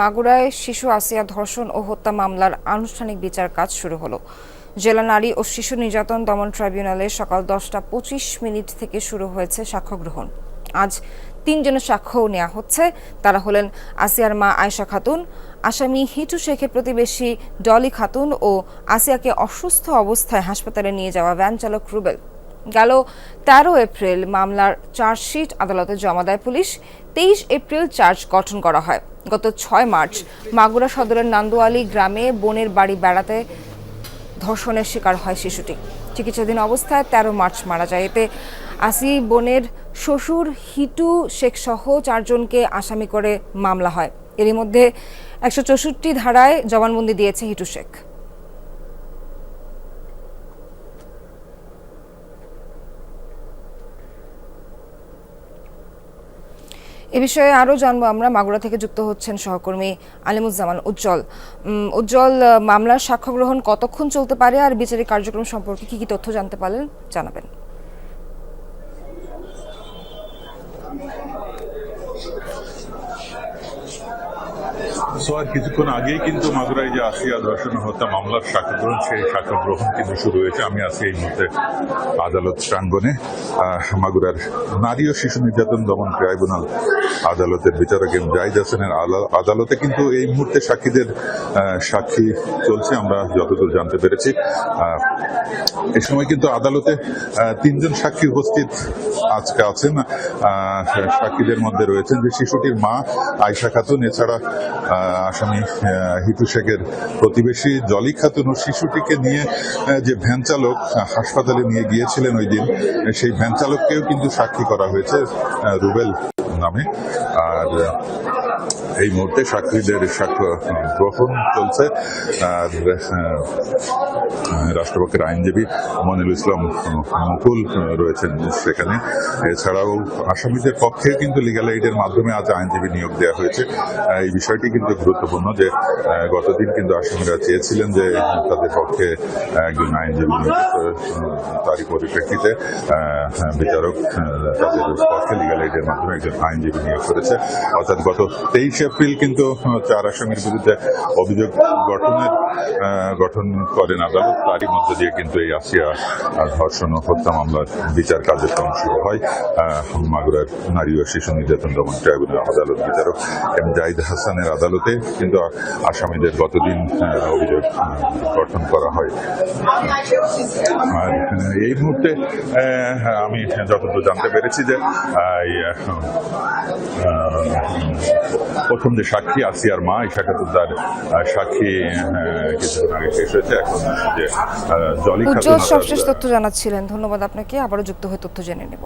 মাগুরায় শিশু আসিয়া ধর্ষণ ও হত্যা মামলার আনুষ্ঠানিক বিচার কাজ শুরু হলো। জেলা নারী ও শিশু নির্যাতন দমন ট্রাইব্যুনালে সকাল দশটা পঁচিশ মিনিট থেকে শুরু হয়েছে সাক্ষ্য গ্রহণ। আজ তিনজনের সাক্ষ্যও নেওয়া হচ্ছে। তারা হলেন আসিয়ার মা আয়শা খাতুন, আসামি হিটু শেখের প্রতিবেশী ডলি খাতুন ও আসিয়াকে অসুস্থ অবস্থায় হাসপাতালে নিয়ে যাওয়া ভ্যান চালক রুবেল। গেল তেরো এপ্রিল মামলার চার্জশিট আদালতে জমা দেয় পুলিশ। তেইশ এপ্রিল চার্জ গঠন করা হয়। গত ছয় মার্চ মাগুরা সদরের নান্দুয়ালি গ্রামে বোনের বাড়ি বেড়াতে ধর্ষণের শিকার হয় শিশুটি। চিকিৎসাধীন অবস্থায় তেরো মার্চ মারা যায়। এতে আসি বোনের শ্বশুর হিটু শেখ সহ চারজনকে আসামি করে মামলা হয়। এরই মধ্যে একশো চৌষট্টি ধারায় জবানবন্দি দিয়েছে হিটু শেখ। এ বিষয়ে আরও জানব আমরা। মাগুরা থেকে যুক্ত হচ্ছেন সহকর্মী আলিমুজ্জামান উজ্জ্বল। উজ্জ্বল মামলার সাক্ষ্য গ্রহণ কতক্ষণ চলতে পারে আর বিচারিক কার্যক্রম সম্পর্কে কি কি তথ্য জানতে পারলেন? জানাবেন। সোয়ার কিছুক্ষণ আগেই কিন্তু মাগুরায় যে আসিয়া ধর্ষণ হত্যা মামলার সাক্ষ্য গ্রহণ, সেই সাক্ষ্য গ্রহণ কিন্তু শুরু হয়েছে। আমি আছি এই মুহূর্তে আদালত প্রাঙ্গনে মাগুরার নারী ও শিশু নির্যাতন দমন ট্রাইব্যুনাল আদালতের বিচারক এম জাহিদ হাসানের আদালতে কিন্তু এই মুহূর্তে সাক্ষীদের সাক্ষী চলছে, আমরা যতদূর জানতে পেরেছি। এ সময় কিন্তু আদালতে তিনজন সাক্ষী উপস্থিত আজকে আছেন। সাক্ষীদের মধ্যে রয়েছেন যে শিশুটির মা আয়শা খাতুন, এছাড়া আসামি হিতু শেখের প্রতিবেশী জলি খাতুন ও শিশুটিকে নিয়ে যে ভ্যান চালক হাসপাতালে নিয়ে গিয়েছিলেন ওই দিন, সেই ভ্যান চালককেও কিন্তু সাক্ষী করা হয়েছে রুবেল। নামে। আর এই মুহূর্তে সাক্ষীদের সাক্ষ্য গ্রহণ চলছে। আর রাষ্ট্রপক্ষের আইনজীবী মনিরুল ইসলাম মুকুল রয়েছেন সেখানে। এছাড়াও আসামিদের পক্ষে কিন্তু লিগাল এইডের মাধ্যমে আজ আইনজীবী নিয়োগ দেওয়া হয়েছে। এই বিষয়টি কিন্তু গুরুত্বপূর্ণ যে গতদিন কিন্তু আসামিরা চেয়েছিলেন যে তাদের পক্ষে একজন আইনজীবী তারই পরিপ্রেক্ষিতে আহ, বিচারক তাদের পক্ষে লিগাল এইডের মাধ্যমে একজন আইনজীবী নিয়োগ করেছে। অর্থাৎ গত তেইশ এপ্রিল কিন্তু চার আসামির বিরুদ্ধে অভিযোগ গঠনের গঠন করেন আদালত। তারই মধ্য দিয়ে কিন্তু এই আসিয়া ধর্ষণ ও হত্যা মামলার বিচার কার্যক্রম শুরু হয়। মাগুরার নারী ও শিশু নির্যাতন দমন ট্রাইব্যুনাল আদালত বিচারক এম জাহিদ হাসানের আদালতে কিন্তু আসামিদের গতদিন অভিযোগ গঠন করা হয়। আর এই মুহূর্তে আমি যতদূর জানতে পেরেছি যে প্রথম যে সাক্ষী আসিয়ার মা ইশা খাতুন তার সাক্ষী কিছুক্ষণ আগে শেষ হয়েছে। এখন যে জলি সবশেষ তথ্য জানাচ্ছিলেন। ধন্যবাদ আপনাকে। আবারও যুক্ত হয়ে তথ্য জেনে নেব।